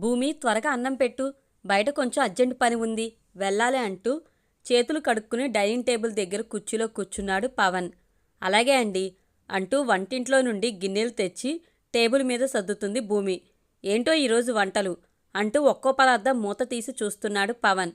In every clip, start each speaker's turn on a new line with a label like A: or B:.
A: భూమి త్వరగా అన్నం పెట్టు. బయట కొంచెం అర్జెంట్ పని ఉంది. వెళ్ళాలి అంటూ చేతులు కడుక్కుని డైనింగ్ టేబుల్ దగ్గర కుర్చీలో కూర్చున్నాడు పవన్. అలాగే అండి అంటూ వంటింట్లో నుండి గిన్నెలు తెచ్చి టేబుల్ మీద సర్దుతుంది భూమి. ఏంటో ఈరోజు వంటలు అంటూ ఒక్కో పదార్థం మూత తీసి చూస్తున్నాడు పవన్.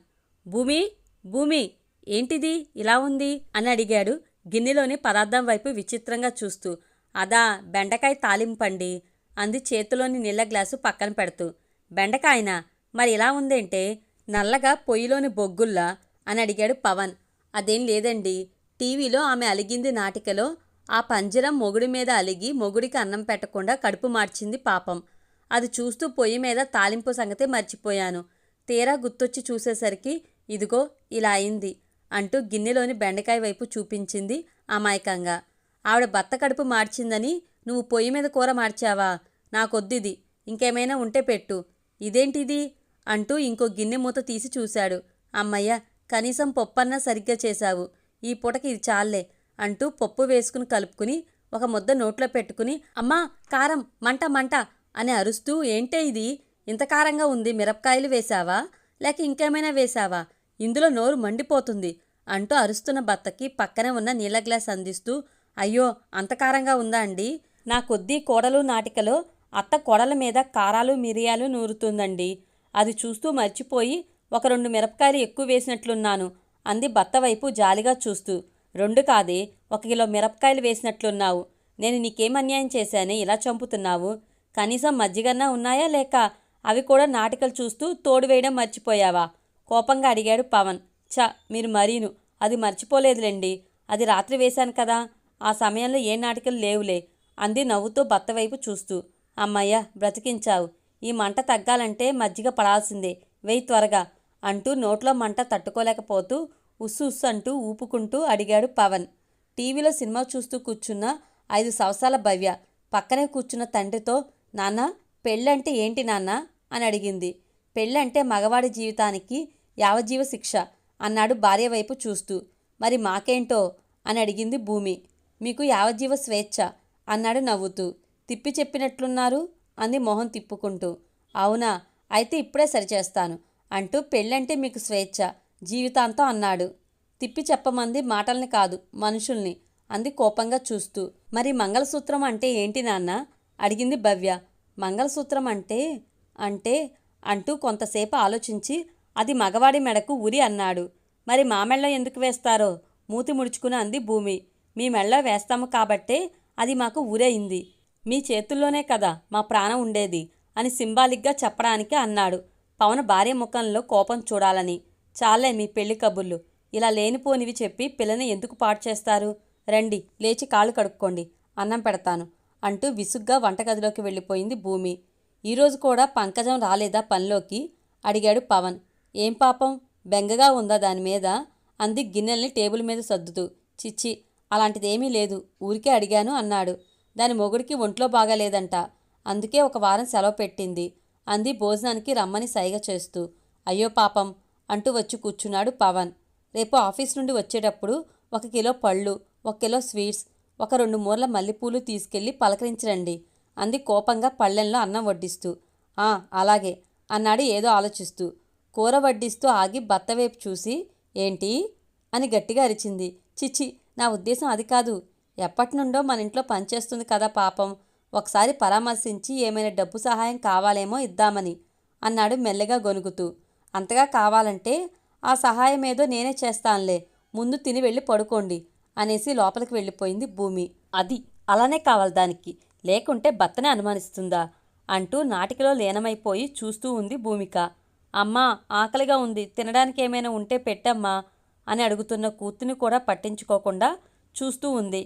A: భూమి భూమి ఏంటిది? ఇలా ఉంది? అని అడిగాడు గిన్నెలోని పదార్థం వైపు విచిత్రంగా చూస్తూ. అదా బెండకాయ తాలింపండి అంది చేతిలోని నీళ్ళ గ్లాసు పక్కన పెడుతూ. బెండకాయనా? మరి ఇలా ఉందేంటే నల్లగా పొయ్యిలోని బొగ్గుల్లా అని అడిగాడు పవన్. అదేం లేదండి. టీవీలో ఆమె అలిగింది నాటికలో ఆ పంజరం మొగుడి మీద అలిగి మొగుడికి అన్నం పెట్టకుండా కడుపు మార్చింది పాపం. అది చూస్తూ పొయ్యి మీద తాలింపు సంగతే మర్చిపోయాను. తీరా గుర్తొచ్చి చూసేసరికి ఇదిగో ఇలా అయింది అంటూ గిన్నెలోని బెండకాయ వైపు చూపించింది అమాయకంగా. ఆవిడ భర్త కడుపు మార్చిందని నువ్వు పొయ్యి మీద కూర మార్చావా? నాకొద్దిది. ఇంకేమైనా ఉంటే పెట్టు. ఇదేంటిది? అంటూ ఇంకో గిన్నె మూత తీసి చూశాడు. అమ్మయ్య కనీసం పప్పన్నా సరిగ్గా చేశావు. ఈ పూటకి ఇది చాలే అంటూ పప్పు వేసుకుని కలుపుకుని ఒక ముద్ద నోట్లో పెట్టుకుని అమ్మా కారం మంట మంట అని అరుస్తూ ఏంటే ఇది? ఇంత కారంగా ఉంది మిరపకాయలు వేశావా? లేక ఇంకేమైనా వేశావా? ఇందులో నోరు మండిపోతుంది అంటూ అరుస్తున్న భర్తకి పక్కనే ఉన్న నీళ్ళ గ్లాస్ అందిస్తూ అయ్యో అంత కారంగా ఉందా అండి? నా కొద్దీ కోడలు నాటికలో అత్త కొడల మీద కారాలు మిరియాలు నూరుతుందండి. అది చూస్తూ మర్చిపోయి ఒక రెండు మిరపకాయలు ఎక్కువ వేసినట్లున్నాను. అంది భర్త వైపు జాలిగా చూస్తూ. రెండు కాదే ఒక కిలో మిరపకాయలు వేసినట్లున్నావు. నేను నీకేం అన్యాయం చేశానే ఇలా చంపుతున్నావు? కనీసం మజ్జిగన్నా ఉన్నాయా లేక అవి కూడా నాటికలు చూస్తూ తోడు వేయడం మర్చిపోయావా? కోపంగా అడిగాడు పవన్. చ మీరు మరీను. అది మర్చిపోలేదులేండి. అది రాత్రి వేశాను కదా. ఆ సమయంలో ఏ నాటికలు లేవులే. అంది నవ్వుతూ భర్త వైపు చూస్తూ. అమ్మయ్య బ్రతికించావు. ఈ మంట తగ్గాలంటే మజ్జిగ పడాల్సిందే. వెయ్యి త్వరగా అంటూ నోట్లో మంట తట్టుకోలేకపోతూ ఉస్సు ఉస్సు అంటూ ఊపుకుంటూ అడిగాడు పవన్. టీవీలో సినిమా చూస్తూ కూర్చున్న ఐదు సంవత్సరాల భవ్య పక్కనే కూర్చున్న తండ్రితో నాన్న పెళ్ళంటే ఏంటి నాన్న? అని అడిగింది. పెళ్ళంటే మగవాడి జీవితానికి యావజీవ శిక్ష అన్నాడు భార్య వైపు చూస్తూ. మరి మాకేంటో? అని అడిగింది భూమి. మీకు యావజీవ స్వేచ్ఛ అన్నాడు నవ్వుతూ. తిప్పి చెప్పినట్లున్నారు అంది మొహం తిప్పుకుంటూ. అవునా అయితే ఇప్పుడే సరిచేస్తాను అంటూ పెళ్ళంటే మీకు స్వేచ్ఛ జీవితాంతం అన్నాడు. తిప్పి చెప్పమంది మాటల్ని కాదు మనుషుల్ని అంది కోపంగా చూస్తూ. మరి మంగళసూత్రం అంటే ఏంటి నాన్న? అడిగింది భవ్య. మంగళసూత్రం అంటే అంటే అంటూ కొంతసేపు ఆలోచించి అది మగవాడి మెడకు ఉరి అన్నాడు. మరి మా మెళ్ళ ఎందుకు వేస్తారో? మూతి ముడుచుకుని అంది భూమి. మీ మెళ్ళ వేస్తాము కాబట్టే అది మాకు ఊరైంది మీ చేతుల్లోనే కదా మా ప్రాణం ఉండేది అని సింబాలిక్గా చెప్పడానికి అన్నాడు. పవన్ భార్య ముఖంలో కోపం చూడాలని. చాలే మీ పెళ్ళి కబుర్లు. ఇలా లేనిపోనివి చెప్పి పిల్లని ఎందుకు పాడు చేస్తారు? రండి లేచి కాళ్ళు కడుక్కోండి అన్నం పెడతాను అంటూ విసుగ్గా వంటగదిలోకి వెళ్ళిపోయింది భూమి. ఈరోజు కూడా పంకజం రాలేదా పనిలోకి? అడిగాడు పవన్. ఏం పాపం? బెంగగా ఉందా దాని మీద? అంది గిన్నెల్ని టేబుల్ మీద సర్దుతూ. చిచ్చి అలాంటిదేమీ లేదు ఊరికే అడిగాను అన్నాడు. దాని మొగుడికి ఒంట్లో బాగాలేదంట. అందుకే ఒక వారం సెలవు పెట్టింది. అంది భోజనానికి రమ్మని సైగ చేస్తూ. అయ్యో పాపం! అంటూ వచ్చి కూర్చున్నాడు పవన్. రేపు ఆఫీస్ నుండి వచ్చేటప్పుడు ఒక కిలో పళ్ళు ఒక కిలో స్వీట్స్ ఒక రెండు మూరల మల్లెపూలు తీసుకెళ్ళి పలకరించరండి. అంది కోపంగా పళ్ళెంలో అన్నం వడ్డిస్తూ. ఆ అలాగే అన్నాడు ఏదో ఆలోచిస్తూ. కూర వడ్డిస్తూ ఆగి భర్త వైపు చూసి ఏంటి? అని గట్టిగా అరిచింది. చిచ్చి నా ఉద్దేశం అది కాదు. ఎప్పటి నుండో మన ఇంట్లో పనిచేస్తుంది కదా పాపం. ఒకసారి పరామర్శించి ఏమైనా డబ్బు సహాయం కావాలేమో ఇద్దామని అన్నాడు మెల్లగా గొనుగుతూ. అంతగా కావాలంటే ఆ సహాయం ఏదో నేనే చేస్తానులే ముందు తిని వెళ్ళి పడుకోండి అనేసి లోపలికి వెళ్ళిపోయింది భూమి. అది అలానే కావాలి దానికి లేకుంటే భర్తనే అనుమానిస్తుందా? అంటూ నాటికలో లీనమైపోయి చూస్తూ ఉంది భూమిక. అమ్మా ఆకలిగా ఉంది తినడానికి ఏమైనా ఉంటే పెట్టమ్మా అని అడుగుతున్న కూతుని కూడా పట్టించుకోకుండా చూస్తూ ఉంది.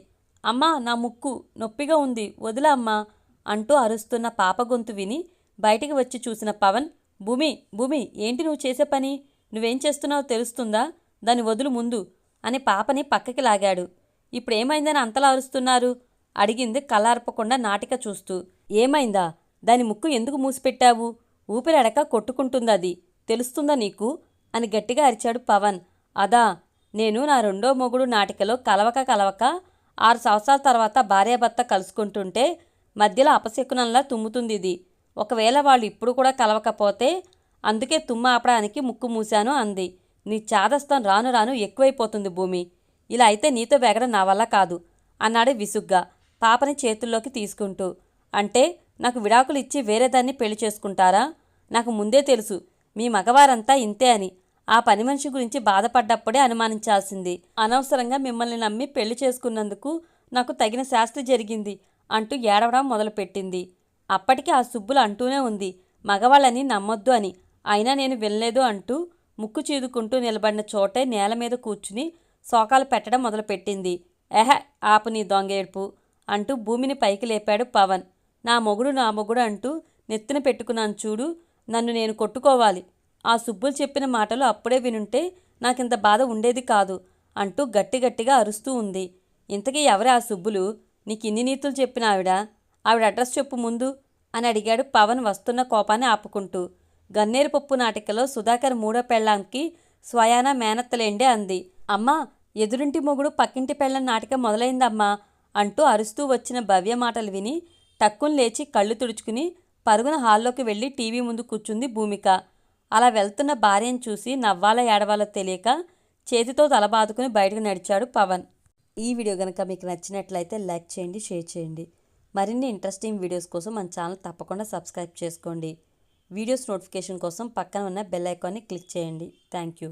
A: అమ్మా నా ముక్కు నొప్పిగా ఉంది వదిలా అమ్మా అంటూ అరుస్తున్న పాప గొంతు విని బయటికి వచ్చి చూసిన పవన్ భూమి భూమి ఏంటి నువ్వు చేసే పని? నువ్వేం చేస్తున్నావో తెలుస్తుందా? దాని వదులు ముందు అని పాపని పక్కకి లాగాడు. ఇప్పుడేమైందని అంతలా అరుస్తున్నారు? అడిగింది కలార్పకుండా నాటిక చూస్తూ. ఏమైందా? దాని ముక్కు ఎందుకు మూసిపెట్టావు? ఊపిరడక కొట్టుకుంటుందది తెలుస్తుందా నీకు? అని గట్టిగా అరిచాడు పవన్. అదా నేను నా రెండో మొగుడు నాటికలో కలవక కలవక ఆరు సంవత్సరాల తర్వాత భార్యాభర్త కలుసుకుంటుంటే మధ్యలో అపశకునంలా తుమ్ముతుంది ఇది. ఒకవేళ వాళ్ళు ఇప్పుడు కూడా కలవకపోతే అందుకే తుమ్మ ఆపడానికి ముక్కు మూశాను అంది. నీ చాదస్తం రాను రాను ఎక్కువైపోతుంది భూమి. ఇలా అయితే నీతో వెగడం నా వల్ల కాదు అన్నాడు విసుగ్గా పాపని చేతుల్లోకి తీసుకుంటూ. అంటే నాకు విడాకులు ఇచ్చి వేరే దాన్ని పెళ్ళి చేసుకుంటారా? నాకు ముందే తెలుసు. మీ మగవారంతా ఇంతే అని. ఆ పని మనిషి గురించి బాధపడ్డప్పుడే అనుమానించాల్సింది. అనవసరంగా మిమ్మల్ని నమ్మి పెళ్ళి చేసుకున్నందుకు నాకు తగిన శాస్తి జరిగింది అంటూ ఏడవడం మొదలుపెట్టింది. అప్పటికి ఆ సుబ్బులు అంటూనే ఉంది మగవాళ్ళని నమ్మొద్దు అని. అయినా నేను వినలేదు అంటూ ముక్కు చీదుకుంటూ నిలబడిన చోటే నేల మీద కూర్చుని శోకాలు పెట్టడం మొదలుపెట్టింది. ఎహ ఆపు నీ దొంగేడుపు అంటూ భూమిని పైకి లేపాడు పవన్. నా మొగుడు నా మొగుడు అంటూ నెత్తిన పెట్టుకున్నాను చూడు నన్ను నేను కొట్టుకోవాలి. ఆ సుబ్బులు చెప్పిన మాటలు అప్పుడే వినుంటే నాకింత బాధ ఉండేది కాదు అంటూ గట్టి గట్టిగా అరుస్తూ ఉంది. ఇంతకీ ఎవరే ఆ సుబ్బులు? నీకు ఇన్ని నీతులు చెప్పిన ఆవిడ? ఆవిడ అడ్రస్ చెప్పు ముందు అని అడిగాడు పవన్ వస్తున్న కోపాన్ని ఆపుకుంటూ. గన్నేరు పప్పు నాటికలో సుధాకర్ మూడో పెళ్ళాంకి స్వయాన మేనత్తలేండే అంది. అమ్మా ఎదురింటి మొగుడు పక్కింటి పెళ్ళం నాటిక మొదలైందమ్మా అంటూ అరుస్తూ వచ్చిన భవ్య మాటలు విని టక్కుని లేచి కళ్ళు తుడుచుకుని పరుగున హాల్లోకి వెళ్ళి టీవీ ముందు కూర్చుంది భూమిక. అలా వెళ్తున్న భార్యను చూసి నవ్వాలా ఏడవాలో తెలియక చేతితో తలబాదుకుని బయటకు నడిచాడు పవన్. ఈ వీడియో కనుక మీకు నచ్చినట్లయితే లైక్ చేయండి షేర్ చేయండి. మరిన్ని ఇంట్రెస్టింగ్ వీడియోస్ కోసం మన ఛానల్ తప్పకుండా సబ్స్క్రైబ్ చేసుకోండి. వీడియోస్ నోటిఫికేషన్ కోసం పక్కన ఉన్న బెల్ ఐకాన్ని క్లిక్ చేయండి. Thank you.